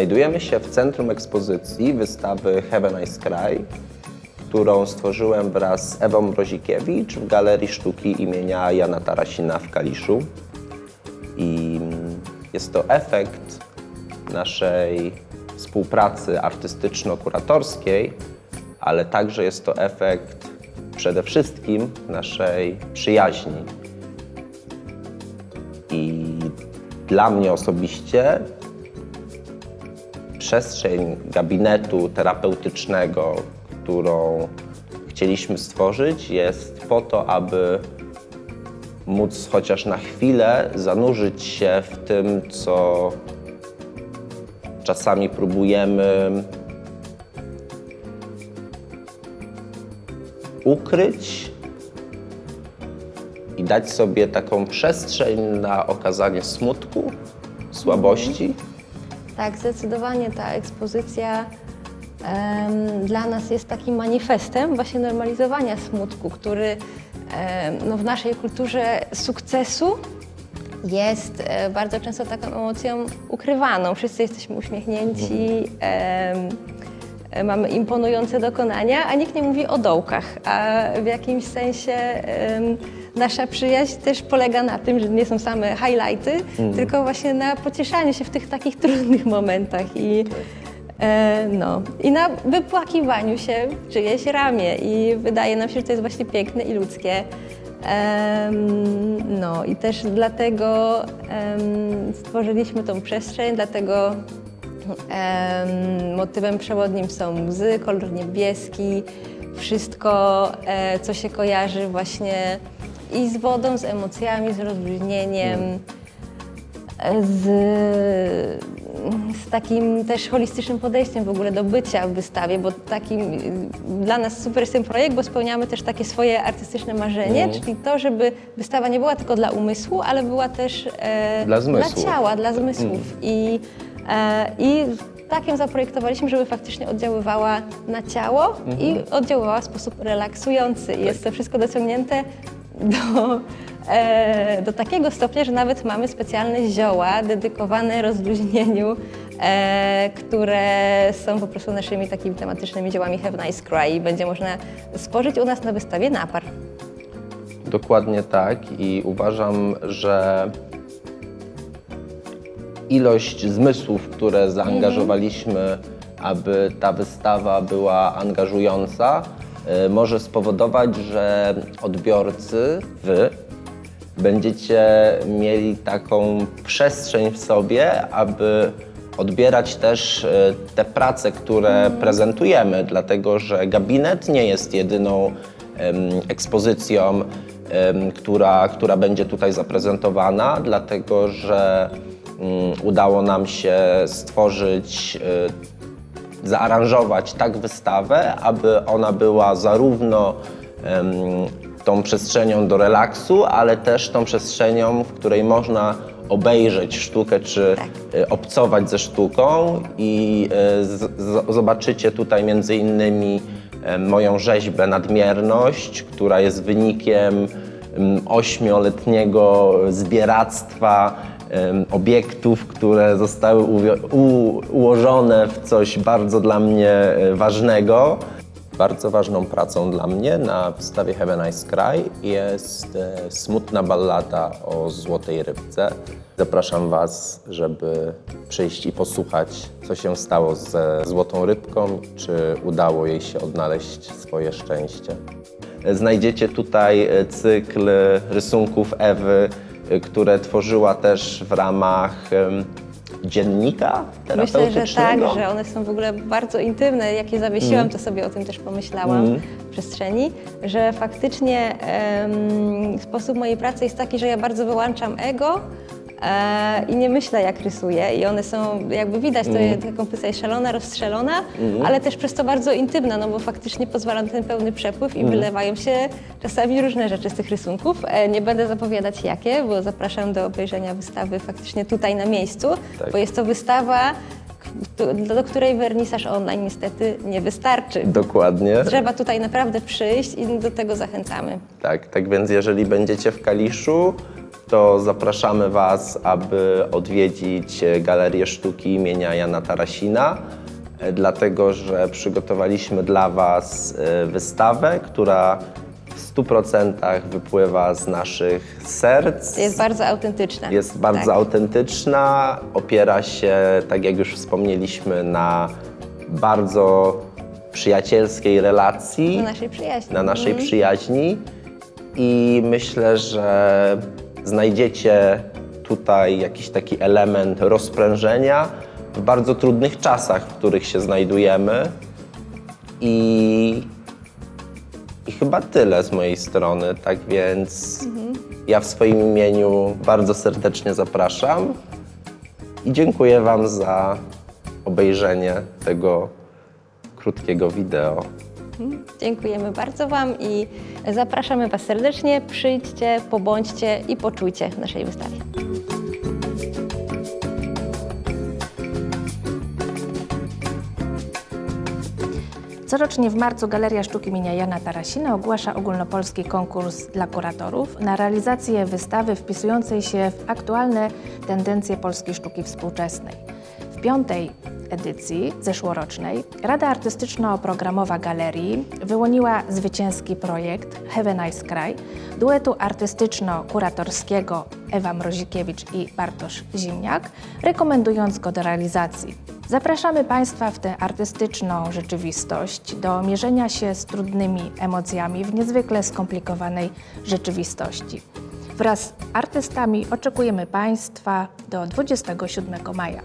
Znajdujemy się w centrum ekspozycji wystawy Heaven I Sky, którą stworzyłem wraz z Ewą Mrozikiewicz w Galerii Sztuki imienia Jana Tarasina w Kaliszu. I jest to efekt naszej współpracy artystyczno-kuratorskiej, ale także jest to efekt przede wszystkim naszej przyjaźni. I dla mnie osobiście przestrzeń gabinetu terapeutycznego, którą chcieliśmy stworzyć, jest po to, aby móc chociaż na chwilę zanurzyć się w tym, co czasami próbujemy ukryć i dać sobie taką przestrzeń na okazanie smutku, słabości. Tak, zdecydowanie ta ekspozycja em, dla nas jest takim manifestem właśnie normalizowania smutku, który em, no, w naszej kulturze sukcesu jest e, bardzo często taką emocją ukrywaną. Wszyscy jesteśmy uśmiechnięci, em, e, mamy imponujące dokonania, a nikt nie mówi o dołkach. A w jakimś sensie nasza przyjaźń też polega na tym, że nie są same highlighty, tylko właśnie na pocieszaniu się w tych takich trudnych momentach i, e, no, i na wypłakiwaniu się w czyjeś ramię. I wydaje nam się, że to jest właśnie piękne i ludzkie. Em, no i też dlatego em, stworzyliśmy tą przestrzeń, dlatego motywem przewodnim są łzy, kolor niebieski, wszystko, e, co się kojarzy właśnie i z wodą, z emocjami, z rozluźnieniem, z, z takim też holistycznym podejściem w ogóle do bycia w wystawie, bo takim dla nas super jest ten projekt, bo spełniamy też takie swoje artystyczne marzenie, Mhm. czyli to, żeby wystawa nie była tylko dla umysłu, ale była też e, Dla zmysłów. dla ciała, dla zmysłów. I, e, I tak ją zaprojektowaliśmy, żeby faktycznie oddziaływała na ciało i oddziaływała w sposób relaksujący. I jest to wszystko dociągnięte do, e, do takiego stopnia, że nawet mamy specjalne zioła dedykowane rozluźnieniu, e, które są po prostu naszymi takimi tematycznymi ziołami Have Nice Cry i będzie można spożyć u nas na wystawie napar. Dokładnie tak i uważam, że ilość zmysłów, które zaangażowaliśmy, aby ta wystawa była angażująca, y, może spowodować, że odbiorcy, wy, będziecie mieli taką przestrzeń w sobie, aby odbierać też y, te prace, które prezentujemy, dlatego że gabinet nie jest jedyną ekspozycją, która, która będzie tutaj zaprezentowana, dlatego że udało nam się stworzyć y, zaaranżować tak wystawę, aby ona była zarówno tą przestrzenią do relaksu, ale też tą przestrzenią, w której można obejrzeć sztukę czy y, obcować ze sztuką. I y, zobaczycie tutaj między innymi moją rzeźbę Nadmierność, która jest wynikiem em, ośmioletniego zbieractwa obiektów, które zostały ułożone w coś bardzo dla mnie e, ważnego. Bardzo ważną pracą dla mnie na wystawie Heaven I Sky jest e, smutna ballada o złotej rybce. Zapraszam Was, żeby przyjść i posłuchać, co się stało ze złotą rybką, czy udało jej się odnaleźć swoje szczęście. Znajdziecie tutaj e, cykl rysunków Ewy, które tworzyła też w ramach dziennika Myślę, że tak, że one są w ogóle bardzo intymne. Jak je zawiesiłam, to sobie o tym też pomyślałam w przestrzeni, że faktycznie em, sposób mojej pracy jest taki, że ja bardzo wyłączam ego i nie myślę jak rysuję i one są, jakby widać, to jest taką jest szalona, rozstrzelona, ale też przez to bardzo intymna, no bo faktycznie pozwalam ten pełny przepływ i wylewają się czasami różne rzeczy z tych rysunków. E, nie będę zapowiadać jakie, bo zapraszam do obejrzenia wystawy faktycznie tutaj na miejscu, Tak. bo jest to wystawa, do której wernisaż online niestety nie wystarczy. Dokładnie. Trzeba tutaj naprawdę przyjść i do tego zachęcamy. Tak, tak więc jeżeli będziecie w Kaliszu, to zapraszamy Was, aby odwiedzić e, Galerię Sztuki imienia Jana Tarasina, e, dlatego że przygotowaliśmy dla Was e, wystawę, która w 100% wypływa z naszych serc. Jest bardzo autentyczna. Jest bardzo Tak. autentyczna, opiera się, tak jak już wspomnieliśmy, na bardzo przyjacielskiej relacji Na naszej przyjaźni. na naszej Mhm. przyjaźni i myślę, że znajdziecie tutaj jakiś taki element rozprężenia w bardzo trudnych czasach, w których się znajdujemy. I, i chyba tyle z mojej strony, tak więc ja w swoim imieniu bardzo serdecznie zapraszam i dziękuję Wam za obejrzenie tego krótkiego wideo. Dziękujemy bardzo Wam i zapraszamy Was serdecznie. Przyjdźcie, pobądźcie i poczujcie w naszej wystawie. Corocznie w marcu Galeria Sztuki imienia Jana Tarasina ogłasza ogólnopolski konkurs dla kuratorów na realizację wystawy wpisującej się w aktualne tendencje polskiej sztuki współczesnej. W piątej edycji zeszłorocznej Rada Artystyczno-Programowa Galerii wyłoniła zwycięski projekt Have a Nice Cry duetu artystyczno-kuratorskiego Ewa Mrozikiewicz i Bartosz Zimniak, rekomendując go do realizacji. Zapraszamy Państwa w tę artystyczną rzeczywistość do mierzenia się z trudnymi emocjami w niezwykle skomplikowanej rzeczywistości. Wraz z artystami oczekujemy Państwa do 27 maja.